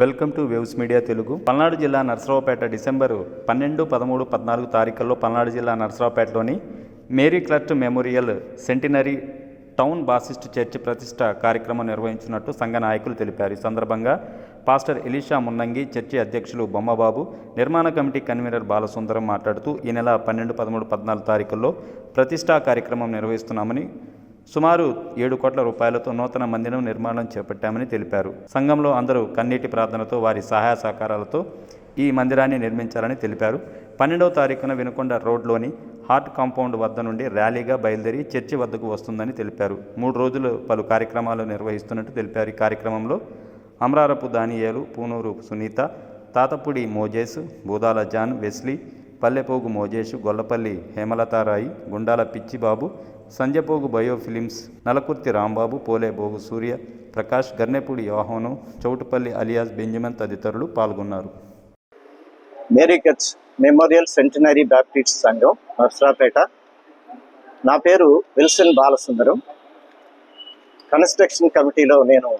Welcome to waves media Telugu. Palnadu జిల్లా Narasaraopet December పన్నెండు పదమూడు పద్నాలుగు తారీఖుల్లో పల్నాడు జిల్లా నర్సరావుపేటలోని Mary క్లర్ట్ memorial centenary town baptist church ప్రతిష్ట కార్యక్రమం నిర్వహించినట్టు సంఘ నాయకులు తెలిపారు. ఈ సందర్భంగా పాస్టర్ ఎలీషా మున్నంగి చర్చి అధ్యక్షులు బొమ్మబాబు నిర్మాణ కమిటీ కన్వీనర్ బాలసుందరం మాట్లాడుతూ ఈ నెల పన్నెండు పదమూడు పద్నాలుగు తారీఖుల్లో ప్రతిష్టా కార్యక్రమం నిర్వహిస్తున్నామని సుమారు ఏడు కోట్ల రూపాయలతో నూతన మందిరం నిర్మాణం చేపట్టామని తెలిపారు. సంఘంలో అందరూ కన్నీటి ప్రార్థనతో వారి సహాయ సహకారాలతో ఈ మందిరాన్ని నిర్మించాలని తెలిపారు. పన్నెండవ తారీఖున వినుకొండ రోడ్లోని హార్ట్ కాంపౌండ్ వద్ద నుండి ర్యాలీగా బయలుదేరి చర్చి వద్దకు వస్తుందని తెలిపారు. మూడు రోజులు పలు కార్యక్రమాలు నిర్వహిస్తున్నట్టు తెలిపారు. ఈ కార్యక్రమంలో Amararapu Daniyelu Punuru Sunitha Tatapudi Mojesu Budala John Wesley Pallepogu Mojeshu Gollapalli Hemalatharai Gundala Pichibabu Sanjapogu bio films Nalakurthi Rambabu Polebogu Surya Prakash Garnepudi Yohonu Chowtupalli alias Benjamin తదితరులు పాల్గొన్నారు. మేరీ కచ్ మెమోరియల్ సెంటినరీ బ్యాప్టిస్ట్ సంఘం నర్సరాపేట. నా పేరు Wilson Balasundaram. Construction కమిటీలో నేను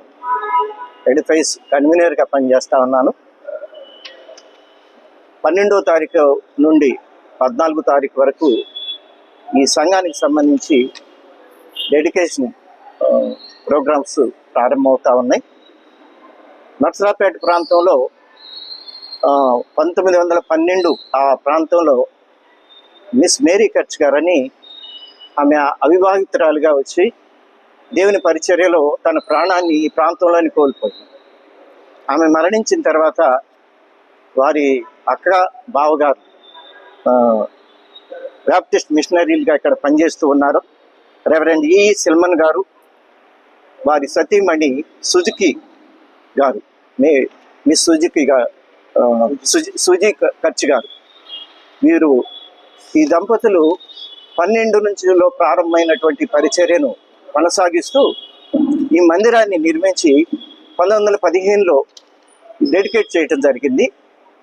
edifies కన్వీనర్గా పనిచేస్తూ ఉన్నాను. పన్నెండో తారీఖు నుండి పద్నాలుగో తారీఖు వరకు ఈ సంఘానికి సంబంధించి డెడికేషన్ ప్రోగ్రామ్స్ ప్రారంభమవుతూ ఉన్నాయి. నర్సరాపేట ప్రాంతంలో పంతొమ్మిది వందల పన్నెండు ఆ ప్రాంతంలో మిస్ మేరీ కచ్ గారని ఆమె అవివాహితురాలుగా వచ్చి దేవుని పరిచర్యలో తన ప్రాణాన్ని ఈ ప్రాంతంలోని కోల్పోయింది. ఆమె మరణించిన తర్వాత వారి అక్క బావగారు బ్యాప్టిస్ట్ మిషనరీలుగా ఇక్కడ పనిచేస్తూ ఉన్నారు. రెవరెండ్ ఈ సిల్మన్ గారు వారి సతీమణి సుజుకి గారు మే మిస్ సుజుకి గారు సుజీ ఖర్చు గారు. వీరు ఈ దంపతులు పన్నెండు నుంచిలో ప్రారంభమైనటువంటి పరిచర్యను కొనసాగిస్తూ ఈ మందిరాన్ని నిర్మించి పంతొమ్మిది వందల పదిహేనులో డెడికేట్ చేయటం జరిగింది.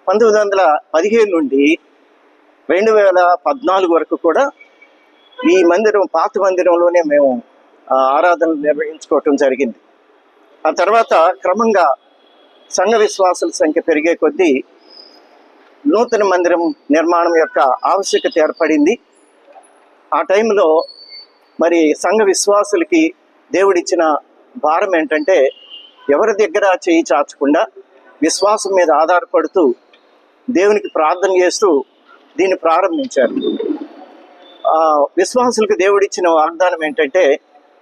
పంతొమ్మిది వందల పదిహేను నుండి రెండు వేల పద్నాలుగు వరకు కూడా ఈ మందిరం పాత మందిరంలోనే మేము ఆ, ఆరాధనలు నిర్వహించుకోవటం జరిగింది. ఆ తర్వాత క్రమంగా సంఘ విశ్వాసుల సంఖ్య పెరిగే కొద్దీ నూతన మందిరం నిర్మాణం యొక్క ఆవశ్యకత ఏర్పడింది. ఆ టైంలో మరి సంఘ విశ్వాసులకి దేవుడిచ్చిన భారం ఏంటంటే ఎవరి దగ్గర చేయి చాచకుండా విశ్వాసం మీద ఆధారపడుతూ దేవునికి ప్రార్థన చేస్తూ దీన్ని ప్రారంభించారు. విశ్వాసులకు దేవుడిచ్చిన వాగ్దానం ఏంటంటే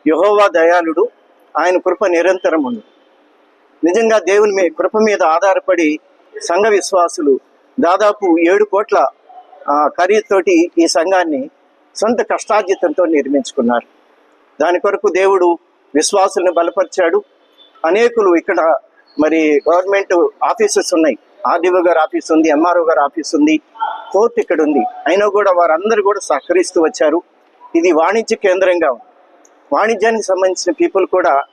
యహోవా దయాళుడు ఆయన కృప నిరంతరం ఉంది నిజంగా దేవుని మీ కృప మీద ఆధారపడి సంఘ విశ్వాసులు దాదాపు ఏడు కోట్ల ఖరీదుతోటి ఈ సంఘాన్ని సొంత కష్టార్జితంతో నిర్మించుకున్నారు. దాని కొరకు దేవుడు విశ్వాసులను బలపరిచాడు. అనేకులు ఇక్కడ మరి గవర్నమెంట్ ఆఫీసెస్ ఉన్నాయి. ఆర్డీఓ గారు ఆఫీస్ ఉంది ఎంఆర్ఓ గారు ఆఫీస్ ఉంది కోర్టు ఇక్కడ ఉంది. అయినా కూడా వారందరూ కూడా సహకరిస్తూ వచ్చారు. ఇది వాణిజ్య కేంద్రంగా ఉంది. వాణిజ్యానికి సంబంధించిన పీపుల్ కూడా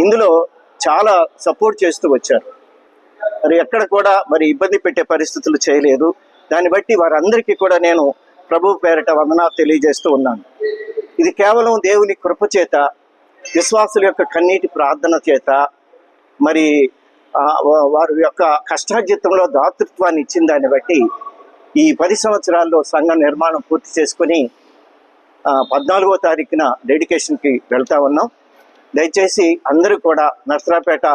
ఇందులో చాలా సపోర్ట్ చేస్తూ వచ్చారు. మరి ఎక్కడ కూడా మరి ఇబ్బంది పెట్టే పరిస్థితులు చేయలేదు. దాన్ని బట్టి వారందరికీ కూడా నేను ప్రభు పేరట వందనాలు తెలియజేస్తూ ఉన్నాను. ఇది కేవలం దేవుని కృప చేత విశ్వాసుల యొక్క కన్నీటి ప్రార్థన చేత మరి వారి యొక్క కష్టార్జితంలో దాతృత్వాన్ని ఇచ్చిన దాన్ని బట్టి ఈ పది సంవత్సరాల్లో సంఘ నిర్మాణం పూర్తి చేసుకుని పద్నాలుగో తారీఖున డెడికేషన్కి వెళ్తా ఉన్నాం. దయచేసి అందరూ కూడా నర్సరాపేట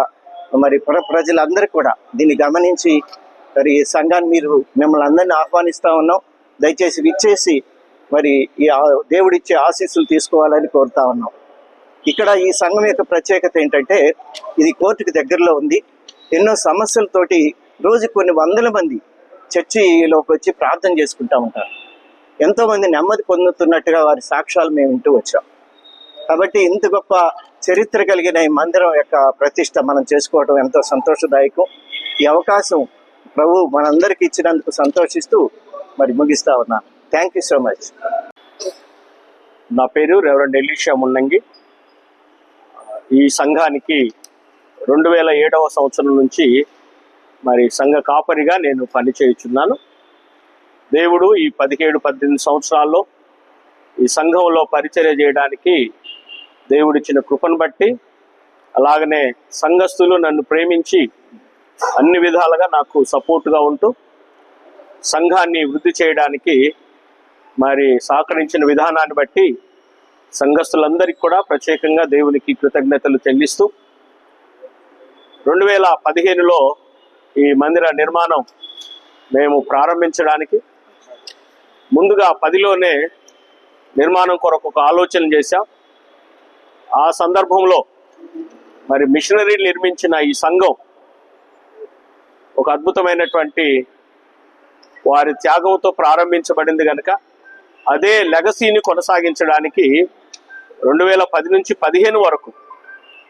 మరి పుర ప్రజలందరూ కూడా దీన్ని గమనించి మరి సంఘాన్ని మీరు మిమ్మల్ని అందరినీ ఆహ్వానిస్తూ ఉన్నాం. దయచేసి విచ్చేసి మరి ఈ దేవుడిచ్చే ఆశీస్సులు తీసుకోవాలని కోరుతా ఉన్నాం. ఇక్కడ ఈ సంఘం యొక్క ప్రత్యేకత ఏంటంటే ఇది కోర్టుకి దగ్గరలో ఉంది. ఎన్నో సమస్యలతోటి రోజు కొన్ని వందల మంది చర్చిలోకి వచ్చి ప్రార్థన చేసుకుంటా ఉంటారు. ఎంతోమంది నెమ్మది పొందుతున్నట్టుగా వారి సాక్ష్యాలు మేము వింటూ వచ్చాం. కాబట్టి ఇంత గొప్ప చరిత్ర కలిగిన ఈ మందిరం యొక్క ప్రతిష్ట మనం చేసుకోవడం ఎంతో సంతోషదాయకం. ఈ అవకాశం ప్రభు మనందరికీ ఇచ్చినందుకు సంతోషిస్తూ మరి ముగిస్తా ఉన్నాను థ్యాంక్ యూ సో మచ్ నా పేరు రెవరెండ్ ఎలీషా మున్నంగి ఈ సంఘానికి రెండు వేల ఏడవ సంవత్సరం నుంచి మరి సంఘ కాపరిగా నేను పనిచేయుచున్నాను. దేవుడు ఈ పదిహేడు పద్దెనిమిది సంవత్సరాల్లో ఈ సంఘంలో పరిచర్య చేయడానికి దేవుడిచ్చిన కృపను బట్టి అలాగనే సంఘస్థులు నన్ను ప్రేమించి అన్ని విధాలుగా నాకు సపోర్ట్గా ఉంటూ సంఘాన్ని వృద్ధి చేయడానికి మరి సహకరించిన విధానాన్ని బట్టి సంఘస్థులందరికీ కూడా ప్రత్యేకంగా దేవునికి కృతజ్ఞతలు చెల్లిస్తూ రెండు వేల పదిహేనులో ఈ మందిర నిర్మాణం మేము ప్రారంభించడానికి ముందుగా పదిలోనే నిర్మాణం కొరకు ఒక ఆలోచన చేశాం. ఆ సందర్భంలో మరి మిషనరీ నిర్మించిన ఈ సంఘం ఒక అద్భుతమైనటువంటి వారి త్యాగంతో ప్రారంభించబడింది కనుక అదే లెగసీని కొనసాగించడానికి రెండు వేల పది నుంచి పదిహేను వరకు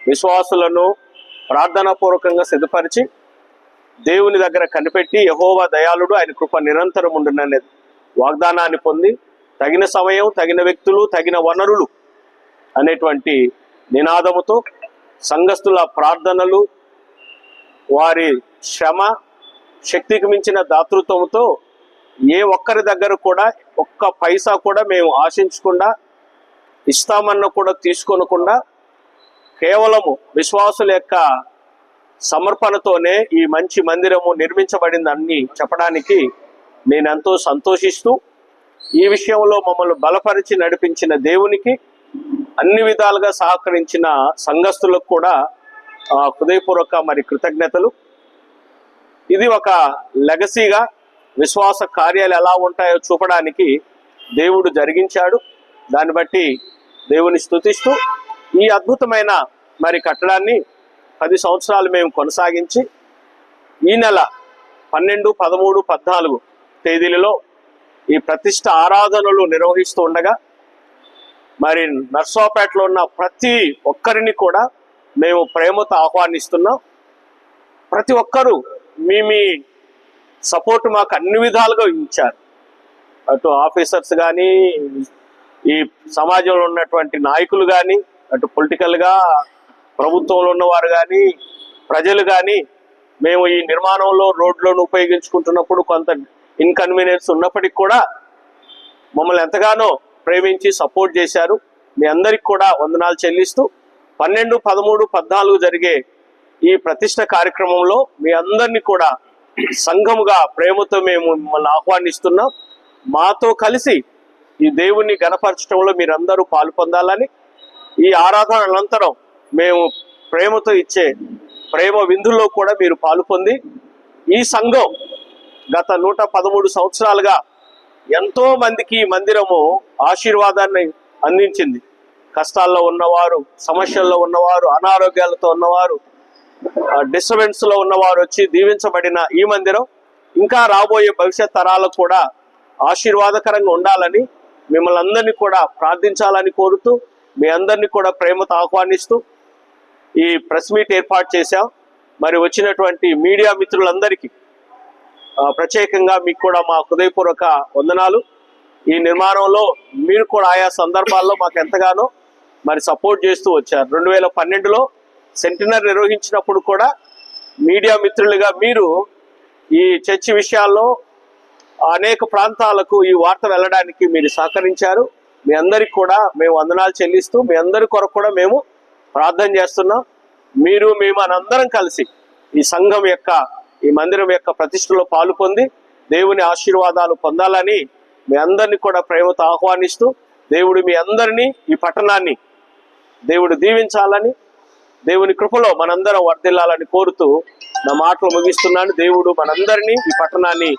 విశ్వాసులను ప్రార్థనాపూర్వకంగా సిద్ధపరిచి దేవుని దగ్గర కనిపెట్టి యహోవా దయాళుడు ఆయన కృప నిరంతరం ఉండుననే వాగ్దానాన్ని పొంది తగిన సమయం తగిన వ్యక్తులు తగిన వనరులు అనేటువంటి నినాదముతో సంఘస్థుల ప్రార్థనలు వారి శ్రమ శక్తికి మించిన దాతృత్వంతో ఏ ఒక్కరి దగ్గర కూడా ఒక్క పైసా కూడా మేము ఆశించకుండా ఇస్తామన్న కూడా తీసుకోనకుండా కేవలము విశ్వాసుల యొక్క సమర్పణతోనే ఈ మంచి మందిరము నిర్మించబడిందని చెప్పడానికి నేను ఎంతో సంతోషిస్తూ ఈ విషయంలో మమ్మల్ని బలపరిచి నడిపించిన దేవునికి అన్ని విధాలుగా సహకరించిన సంఘస్థులకు కూడా హృదయపూర్వక మరి కృతజ్ఞతలు. ఇది ఒక లెగసీగా విశ్వాస కార్యాలు ఎలా ఉంటాయో చూపడానికి దేవుడు జరిగించాడు. దాన్ని బట్టి దేవుని స్తుతిస్తూ ఈ అద్భుతమైన మరి కట్టడాన్ని పది సంవత్సరాలు మేము కొనసాగించి ఈ నెల పన్నెండు పదమూడు పద్నాలుగు తేదీలలో ఈ ప్రతిష్ట ఆరాధనలు నిర్వహిస్తూ ఉండగా మరి నర్సాపేటలో ఉన్న ప్రతి ఒక్కరిని కూడా మేము ప్రేమతో ఆహ్వానిస్తున్నాం. ప్రతి ఒక్కరూ మీ మీ సపోర్ట్ మాకు అన్ని విధాలుగా ఇచ్చారు. అటు ఆఫీసర్స్ కానీ ఈ సమాజంలో ఉన్నటువంటి నాయకులు కానీ అటు పొలిటికల్గా ప్రభుత్వంలో ఉన్నవారు కానీ ప్రజలు కానీ మేము ఈ నిర్మాణంలో రోడ్లను ఉపయోగించుకుంటున్నప్పుడు కొంత ఇన్కన్వీనియన్స్ ఉన్నప్పటికీ కూడా మమ్మల్ని ఎంతగానో ప్రేమించి సపోర్ట్ చేశారు. మీ అందరికి కూడా వందనాలు చెల్లిస్తూ పన్నెండు పదమూడు పద్నాలుగు జరిగే ఈ ప్రతిష్ట కార్యక్రమంలో మీ అందరినీ కూడా సంఘముగా ప్రేమతో మేము మిమ్మల్ని ఆహ్వానిస్తున్నాం. మాతో కలిసి ఈ దేవుణ్ణి గణపరచడంలో మీరందరూ పాలు పొందాలని ఈ ఆరాధన అనంతరం మేము ప్రేమతో ఇచ్చే ప్రేమ విందుల్లో కూడా మీరు పాలు పొంది ఈ సంఘం గత నూట పదమూడు సంవత్సరాలుగా ఎంతో మందికి మందిరము ఆశీర్వాదాన్ని అందించింది. కష్టాల్లో ఉన్నవారు సమస్యల్లో ఉన్నవారు అనారోగ్యాలతో ఉన్నవారు డిస్టర్బెన్స్లో ఉన్నవారు వచ్చి దీవించబడిన ఈ మందిరం ఇంకా రాబోయే భవిష్యత్ తరాలకు కూడా ఆశీర్వాదకరంగా ఉండాలని మిమ్మల్ని అందరినీ కూడా ప్రార్థించాలని కోరుతూ మీ అందరినీ కూడా ప్రేమతో ఆహ్వానిస్తూ ఈ ప్రెస్ మీట్ ఏర్పాటు చేశాం. మరి వచ్చినటువంటి మీడియా మిత్రులందరికీ ప్రత్యేకంగా మీకు కూడా మా హృదయపూర్వక వందనాలు. ఈ నిర్మాణంలో మీరు కూడా ఆయా సందర్భాల్లో మాకు ఎంతగానో మరి సపోర్ట్ చేస్తూ వచ్చారు. రెండు వేల పన్నెండులో సెంటినర్ నిర్వహించినప్పుడు కూడా మీడియా మిత్రులుగా మీరు ఈ చర్చి విషయాల్లో అనేక ప్రాంతాలకు ఈ వార్త వెళ్ళడానికి మీరు సహకరించారు. మీ అందరికి కూడా మేము వందనాలు చెల్లిస్తూ మీ అందరి కొరకు కూడా మేము ప్రార్థన చేస్తున్నాం. మీరు మేము అనందరం కలిసి ఈ సంఘం యొక్క ఈ మందిరం యొక్క ప్రతిష్టలో పాలు పొంది దేవుని ఆశీర్వాదాలు పొందాలని మీ అందరినీ కూడా ప్రేమతో ఆహ్వానిస్తూ దేవుడు మీ అందరినీ ఈ పట్టణాన్ని దేవుడు దీవించాలని దేవుని కృపలో మనందరం వర్ధిల్లాలని కోరుతూ నా మాటలు ముగిస్తున్నాను. దేవుడు మనందరినీ ఈ పట్టణాన్ని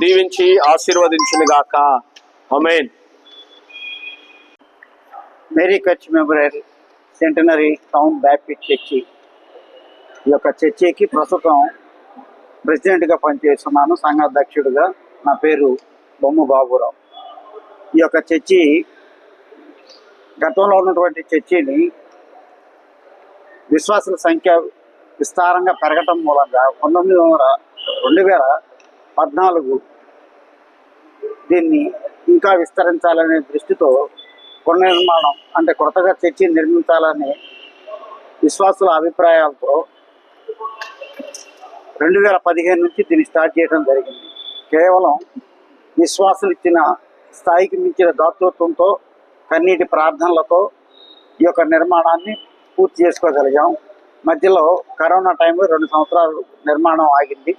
దీవించి ఆశీర్వదించును గాక. Amen Mary Kutch memorial centenary town baptist church ఈ యొక్క చర్చికి ప్రస్తుతం ప్రెసిడెంట్గా పనిచేస్తున్నాను సంఘాధ్యక్షుడిగా. నా పేరు బొమ్మ బాబురావు. ఈ యొక్క చర్చి గతంలో ఉన్నటువంటి చర్చిని విశ్వాసుల సంఖ్య విస్తారంగా పెరగటం మూలంగా పంతొమ్మిది వందల రెండు వేల పద్నాలుగు దీన్ని ఇంకా విస్తరించాలనే దృష్టితో పునర్నిర్మాణం అంటే కొత్తగా చర్చి నిర్మించాలని విశ్వాసుల అభిప్రాయాలతో రెండు వేల పదిహేను నుంచి దీన్ని స్టార్ట్ చేయడం జరిగింది. కేవలం విశ్వాసులు ఇచ్చిన స్థాయికి మించిన దాతృత్వంతో కన్నీటి ప్రార్థనలతో ఈ యొక్క నిర్మాణాన్ని పూర్తి చేసుకోగలిగాం. మధ్యలో కరోనా టైంలో రెండు సంవత్సరాలు నిర్మాణం ఆగింది.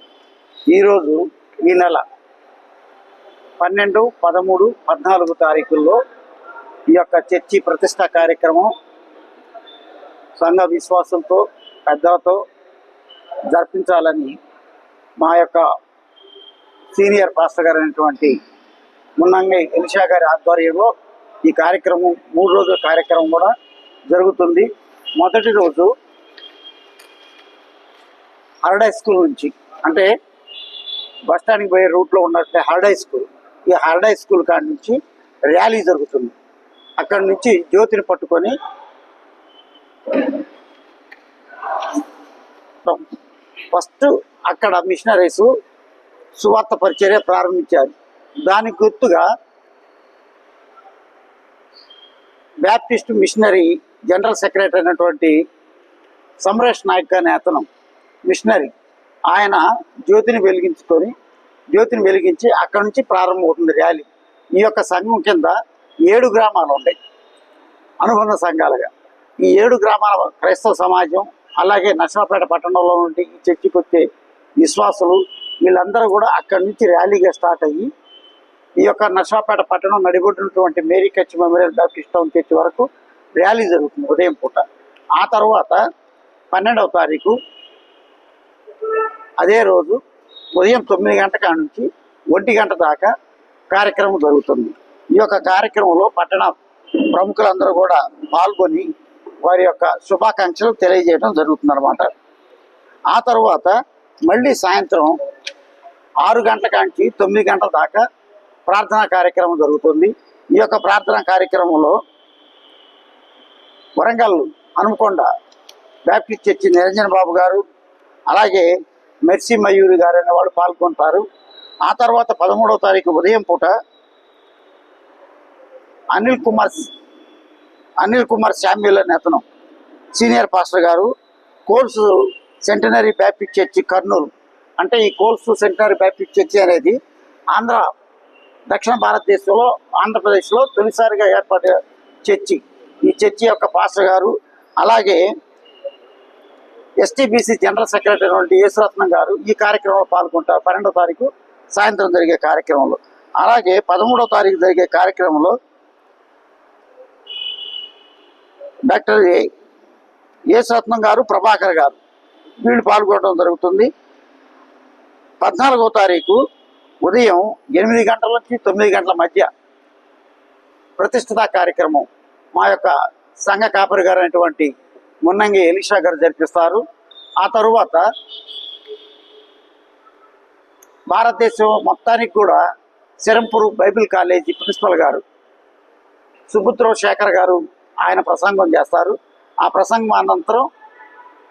ఈరోజు ఈ నెల పన్నెండు పదమూడు పద్నాలుగు తారీఖుల్లో ఈ యొక్క చర్చి ప్రతిష్ట కార్యక్రమం సంఘ విశ్వాసంతో పెద్దలతో జరిపించాలని మా యొక్క సీనియర్ పాస్టర్ గారు అయినటువంటి మున్నంగి ఎలిషా గారి ఆధ్వర్యంలో ఈ కార్యక్రమం మూడు రోజుల కార్యక్రమం కూడా జరుగుతుంది. మొదటి రోజు హరడై స్కూల్ నుంచి అంటే బస్ స్టాండ్కి పోయే రూట్లో ఉన్నట్టే హరడై స్కూల్ ఈ హరడై స్కూల్ కాడి నుంచి ర్యాలీ జరుగుతుంది. అక్కడి నుంచి జ్యోతిని పట్టుకొని ఫస్ట్ అక్కడ మిషనరీస్ సువార్త పరిచర్య ప్రారంభించారు. దానికి గుర్తుగా బ్యాప్టిస్ట్ మిషనరీ జనరల్ సెక్రటరీ అయినటువంటి సమరేష్ నాయక్ అనే అతను మిషనరీ ఆయన జ్యోతిని వెలిగించుకొని జ్యోతిని వెలిగించి అక్కడి నుంచి ప్రారంభమవుతుంది ర్యాలీ. ఈ యొక్క సంఘం కింద ఏడు గ్రామాలు ఉన్నాయి. అనుబంధ సంఘాలుగా. ఈ ఏడు గ్రామాల క్రైస్తవ సమాజం అలాగే నర్సరాపేట పట్టణంలో నుండి ఈ చర్చికి వచ్చే విశ్వాసులు వీళ్ళందరూ కూడా అక్కడి నుంచి ర్యాలీగా స్టార్ట్ అయ్యి ఈ యొక్క నర్సరాపేట పట్టణం నడిబొట్టినటువంటి మేరీ కచ్ మెమోరియల్ బ్యాప్టిస్ట్ టౌన్ చర్చి వరకు ర్యాలీ జరుగుతుంది ఉదయం పూట. ఆ తర్వాత పన్నెండవ తారీఖు అదే రోజు ఉదయం తొమ్మిది గంటల కాడ నుంచి ఒంటి గంట దాకా కార్యక్రమం జరుగుతుంది. ఈ యొక్క కార్యక్రమంలో పట్టణ ప్రముఖులందరూ కూడా పాల్గొని వారి యొక్క శుభాకాంక్షలు తెలియజేయడం జరుగుతుందన్నమాట. ఆ తర్వాత మళ్ళీ సాయంత్రం ఆరు గంటల కాంచి తొమ్మిది గంటల దాకా ప్రార్థనా కార్యక్రమం జరుగుతుంది. ఈ యొక్క ప్రార్థనా కార్యక్రమంలో వరంగల్ హనుమకొండ బ్యాప్టిస్ట్ చర్చి నిరంజన్ బాబు గారు అలాగే మెర్సీ మయూరి గారు అనే వాళ్ళు పాల్గొంటారు. ఆ తర్వాత పదమూడవ తారీఖు ఉదయం పూట అనిల్ కుమార్ అనిల్ కుమార్ శామ్యుల్ అనే అతను సీనియర్ పాస్టర్ గారు కోల్స్ సెంటనరీ బ్యాప్టిస్ట్ చర్చి కర్నూలు అంటే ఈ కోల్స్ సెంటనరీ బ్యాప్టిస్ట్ చర్చి అనేది ఆంధ్ర దక్షిణ భారతదేశంలో ఆంధ్రప్రదేశ్లో తొలిసారిగా ఏర్పాటు చర్చి. ఈ చర్చి యొక్క పాస్టర్ గారు అలాగే ఎస్టీబీసీ జనరల్ సెక్రటరీ అయినటువంటి యేసురత్నం గారు ఈ కార్యక్రమంలో పాల్గొంటారు. పన్నెండో తారీఖు సాయంత్రం జరిగే కార్యక్రమంలో. అలాగే పదమూడో తారీఖు జరిగే కార్యక్రమంలో డాక్టర్ ఏ- యేసురత్నం గారు ప్రభాకర్ గారు వీళ్ళు పాల్గొనడం జరుగుతుంది. పద్నాలుగో తారీఖు ఉదయం ఎనిమిది గంటల నుంచి తొమ్మిది గంటల మధ్య ప్రతిష్ఠిత కార్యక్రమం మా యొక్క సంఘ కాపరి గారు అయినటువంటి మున్నంగి ఎలిషా గారు జరిపిస్తారు. ఆ తరువాత భారతదేశం మొత్తానికి కూడా శరంపూర్ బైబిల్ కాలేజీ ప్రిన్సిపల్ గారు సుపుత్రో శేఖర్ గారు ఆయన ప్రసంగం చేస్తారు. ఆ ప్రసంగం అనంతరం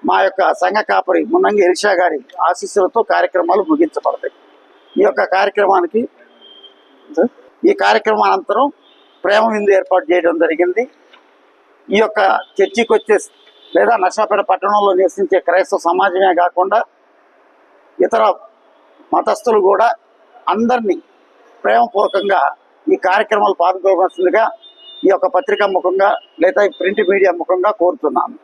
మా యొక్క సంఘ కాపరి మున్నంగి ఎలిషా గారి ఆశీస్సులతో కార్యక్రమాలు ముగించబడతాయి. ఈ యొక్క కార్యక్రమానికి ఈ కార్యక్రమం అనంతరం ప్రేమ విందు ఏర్పాటు చేయడం జరిగింది. ఈ యొక్క చర్చికి వచ్చే లేదా నర్సాపేట పట్టణంలో నివసించే క్రైస్తవ సమాజమే కాకుండా ఇతర మతస్థులు కూడా అందరినీ ప్రేమపూర్వకంగా ఈ కార్యక్రమాలు పాల్గొనవలసిందిగా ఈ యొక్క పత్రికా ముఖంగా లేదా ప్రింట్ మీడియా ముఖంగా కోరుతున్నాను.